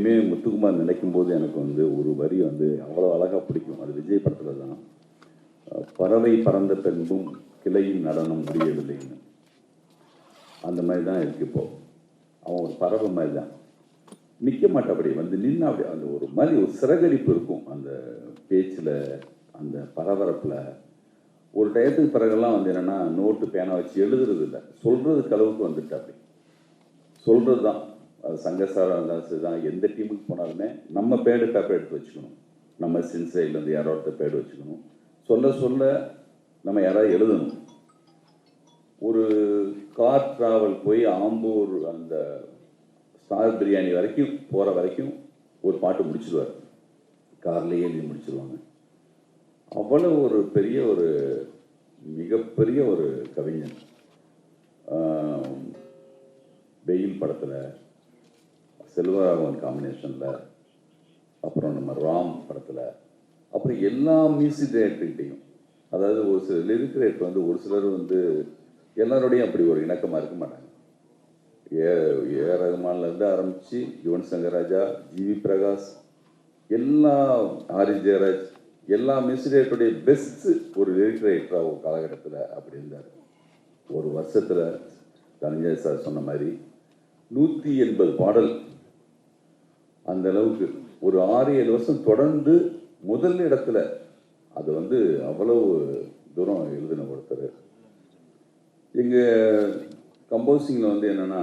எப்பயுமே முத்துக்குமார் நினைக்கும் போது எனக்கு வந்து ஒரு வரி வந்து அவ்வளோ அழகாக பிடிக்கும். அது விஜய் படத்தில் தான். பறவை பறந்த பின்பும் கிளையின் நடனம் முடியவில்லைன்னு அந்த மாதிரி தான் இருக்கு இப்போ. அவன் ஒரு பறவை மாதிரி தான். நிற்க மாட்டபடி வந்து நின்று அப்படி. அந்த ஒரு மாதிரி ஒரு சிறகடிப்பு இருக்கும் அந்த பேச்சில் அந்த பரபரப்பில். ஒரு டயத்துக்கு பிறகுலாம் வந்து என்னென்னா நோட்டு பேனா வச்சு எழுதுறது இல்லை. சொல்கிறதுக்கு அளவுக்கு வந்துட்டு அப்படி. சொல்கிறது தான் அது சங்கசாரம் இருந்தாலும் சரி தான் எந்த டீமுக்கு போனாலுமே நம்ம பேடு பேப்பர் எடுத்து வச்சுக்கணும். நம்ம சின்சைட்லேருந்து யாரோ ஒருத்தர் பேடு வச்சுக்கணும். சொல்ல சொல்ல நம்ம யாராவது எழுதணும். ஒரு கார் ட்ராவல் போய் ஆம்பூர் அந்த ஸ்டார் பிரியாணி வரைக்கும் போகிற வரைக்கும் ஒரு பாட்டு முடிச்சிடுவார் கார்லேயே எழுதி முடிச்சிருவாங்க. அவ்வளோ ஒரு பெரிய ஒரு மிகப்பெரிய ஒரு கவிஞன். வெயில் படத்தில் செல்வராகவன் காம்பினேஷனில் அப்புறம் நம்ம ராம் படத்தில் அப்புறம் எல்லா மியூசிக் டைரக்டர்கிட்டையும் அதாவது ஒரு சில லிரிக் வந்து ஒரு சிலர் வந்து எல்லாரோடையும் அப்படி ஒரு இணக்கமாக இருக்க மாட்டாங்க. ஏ ஏ ரகுமான்லேருந்து ஆரம்பித்து யுவன் சங்கர் ராஜா ஜிவி பிரகாஷ் எல்லா ஆரி ஜெயராஜ் எல்லா மியூசிக் டைரக்டருடைய பெஸ்ட்டு ஒரு லிரிக் ரைட்டராக ஒரு காலகட்டத்தில் அப்படி இருந்தார். ஒரு வருஷத்தில் தனஞ்சய் சார் சொன்ன மாதிரி நூற்றி எண்பது பாடல் அந்த அளவுக்கு. ஒரு ஆறு ஏழு வருஷம் தொடர்ந்து முதல் இடத்துல அது வந்து அவ்வளவு தூரம் எழுதின ஒருத்தர். எங்கள் கம்போசிங்கில் வந்து என்னென்னா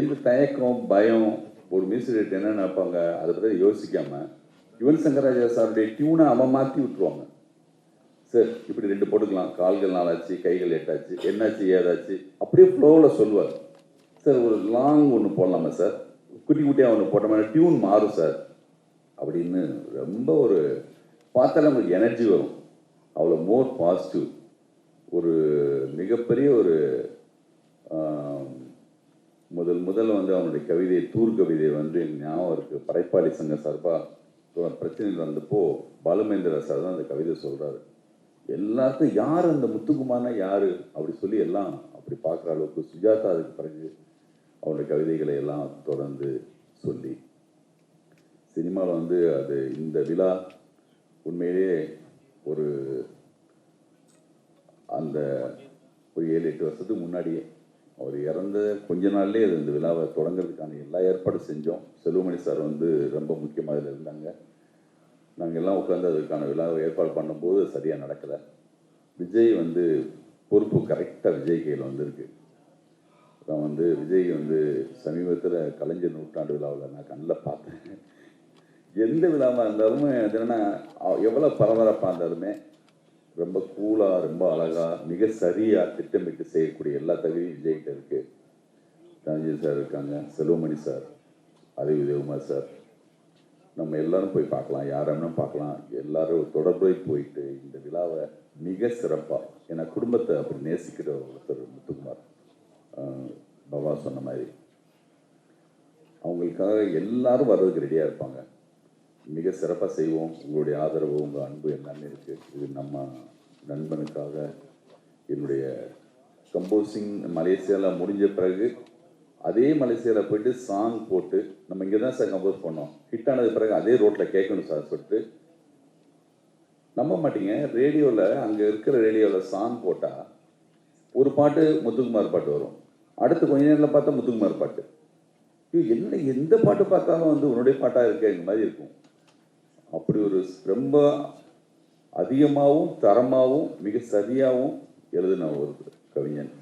எந்த தயக்கம் பயம் ஒரு மியூசிக் என்ன நினைப்பாங்க அதை பற்றி யோசிக்காமல் யுவன் சங்கராஜா சாருடைய டியூனை அவன் மாற்றி விட்டுருவாங்க. சார் இப்படி ரெண்டு போட்டுக்கலாம். கால்கள் நாளாச்சு கைகள் எட்டாச்சு என்னாச்சு ஏதாச்சு. அப்படியே ஃப்ளோவில் சொல்லுவார். சார் ஒரு லாங் ஒன்று போடலாமா சார் குட்டி குட்டியாக ஒன்று போட்டோம்னா டியூன் மாறும் சார் அப்படின்னு ரொம்ப ஒரு பார்த்தாலே உங்களுக்கு எனர்ஜி வரும். அவ்வளோ மோர் பாசிட்டிவ் ஒரு மிகப்பெரிய ஒரு முதல் முதல் வந்து அவனுடைய கவிதை தூர் கவிதை வந்து ஞாபகம் இருக்குது படைப்பாளி சங்க சார்பாக பிரச்சனைகள் வந்தப்போ பாலுமேந்திர சார் தான் அந்த கவிதை சொல்கிறாரு எல்லாருக்கும் யார் அந்த முத்துக்குமார்னா யார்? அப்படி சொல்லி எல்லாம் அப்படி பார்க்குற அளவுக்கு சுஜாதா அதுக்கு பிறகு அவருடைய கவிதைகளை எல்லாம் தொடர்ந்து சொல்லி. சினிமாவில் வந்து அது இந்த விழா உண்மையிலேயே ஒரு அந்த ஒரு ஏழு எட்டு வருஷத்துக்கு முன்னாடியே அவர் இறந்த கொஞ்ச நாள்லேயே அது இந்த விழாவை தொடங்குறதுக்கான எல்லா ஏற்பாடும் செஞ்சோம். செல்வமணி சார் வந்து ரொம்ப முக்கியமாக இதில் இருந்தாங்க. நாங்கள் எல்லாம் உட்காந்து அதுக்கான விழாவை ஏற்பாடு பண்ணும்போது சரியாக நடக்கலை. விஜய் வந்து பொறுப்பு கரெக்டாக விஜய் கையில் வந்திருக்கு. நான் வந்து விஜய் வந்து சமீபத்தில் கலைஞர் நூற்றாண்டு விழாவில் நான் கண்ணில் பார்த்தேன். எந்த விழாவாக இருந்தாலும் என்னென்னா எவ்வளோ பரபரப்பாக இருந்தாலுமே ரொம்ப கூலாக ரொம்ப அழகாக மிக சரியாக திட்டமிட்டு செய்யக்கூடிய எல்லா தகுதியும் விஜய்கிட்ட இருக்குது தனஞ்சய் சார் இருக்காங்க செல்வமணி சார் அறிவு தேவகுமார் சார். நம்ம எல்லாரும் போய் பார்க்கலாம் யாரும் பார்க்கலாம். எல்லாரும் தொடர்பு போயிட்டு இந்த விழாவை மிக சிறப்பாக ஏன்னா குடும்பத்தை அப்படி நேசிக்கிற ஒருத்தர் முத்துக்குமார். பாபா சொன்ன மாதிரி. அவங்களுக்காக எல்லாரும் வர்றதுக்கு ரெடியாக இருப்பாங்க. மிக சிறப்பாக செய்வோம். உங்களுடைய ஆதரவு உங்கள் அன்பு எல்லாமே இருக்குது இது நம்ம நண்பனுக்காக என்னுடைய கம்போசிங் மலேசியாவில் முடிஞ்ச பிறகு அதே மலேசியாவில் போயிட்டு சாங் போட்டு நம்ம இங்கே தான் சார் கம்போஸ் பண்ணோம். ஹிட் ஆனது பிறகு அதே ரோட்டில் கேட்கணும் சார் சொல்லிட்டு நம்ப மாட்டீங்க. ரேடியோவில் அங்கே இருக்கிற ரேடியோவில் சாங் போட்டால் ஒரு பாட்டு முத்துக்குமார் பாட்டு வரும். அடுத்து கொஞ்ச நேரத்தில் பார்த்தா முத்துக்குமார் பாட்டு. ஐயோ, என்ன எந்த பாட்டு பார்த்தாலும் வந்து உன்னுடைய பாட்டாக இருக்க இந்த மாதிரி இருக்கும். அப்படி ஒரு ரொம்ப அதிகமாகவும் தரமாகவும் மிக சரியாகவும் எழுதின ஒரு கவிஞன்.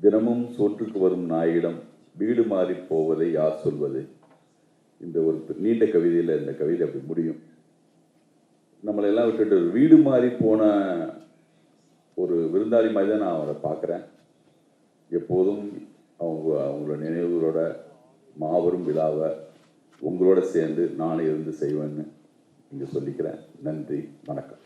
தினமும் சோற்றுக்கு வரும் நாயிடம் வீடு மாறி போவதை யார் சொல்வது? இந்த ஒரு நீண்ட கவிதையில் இந்த கவிதை அப்படி முடியும். நம்மளெல்லாம் விட்டுட்டு ஒரு வீடு மாறி போன ஒரு விருந்தாளி மாதிரி தான் நான் அவரை பார்க்குறேன். எப்போதும் அவங்க அவங்களோட நினைவுகளோட மாபெரும் விழாவை உங்களோட சேர்ந்து நானும் இருந்து செய்வேன்னு இங்கே சொல்லிக்கிறேன். நன்றி வணக்கம்.